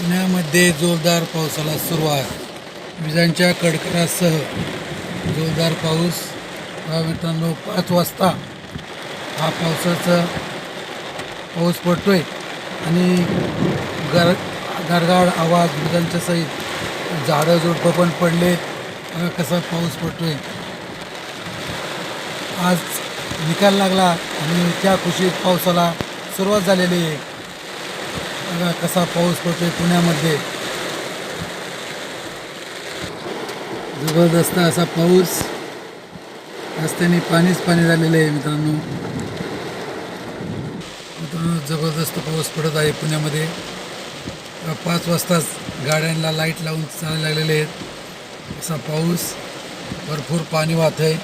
पुण्यामध्ये जोरदार पावसाला सुरुवात. विजांच्या कडकडासह जोरदार पाऊस. मित्रांनो पाच वाजता हा पावसाचा पाऊस पडतो आहे आणि गर गरगाड आवाज विजांच्या सहित झाडं झुडपं पण पडले कसा पाऊस पडतो आहे आज निकाल लागला आणि त्या खुशीत पावसाला सुरुवात झालेली आहे. बघा कसा पाऊस पडतोय पुण्यामध्ये. जबरदस्त असा पाऊस. रस्त्याने पाणीच पाणी झालेलं आहे मित्रांनो. मित्रांनो जबरदस्त पाऊस पडत आहे पुण्यामध्ये. पाच वाजताच गाड्यांना लाइट लावून चालायला लागलेले आहेत. असा पाऊस. भरपूर पाणी वाहत आहे.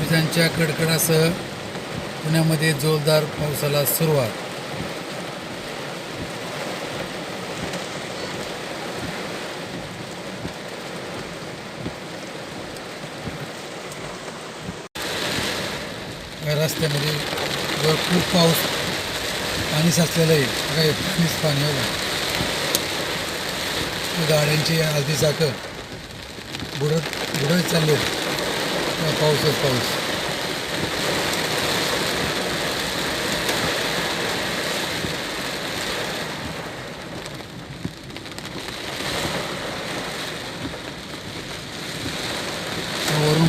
विजांच्या कडकडासह पुण्यामध्ये जोरदार पावसाला सुरुवात. या रस्त्यामध्ये भरपूर पाऊस पाणी साचलेलं आहे. बघा पाणीच पाणी आलं गाड्यांची अर्धी चाकं बुडत बुडत चालले पाऊसच पाऊस.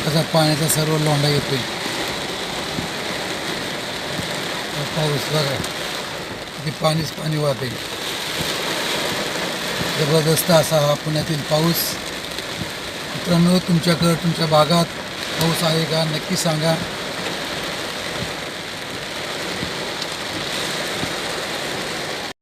कसा पाण्याचा सर्व लोंढा येतो आहे पाऊस बघा. तिथे पाणीच पाणी वाहते जबरदस्त असा हा पुण्यातील पाऊस. मित्रांनो तुमच्याकडं तुमच्या भागात पाऊस आहे का? नक्की सांगा.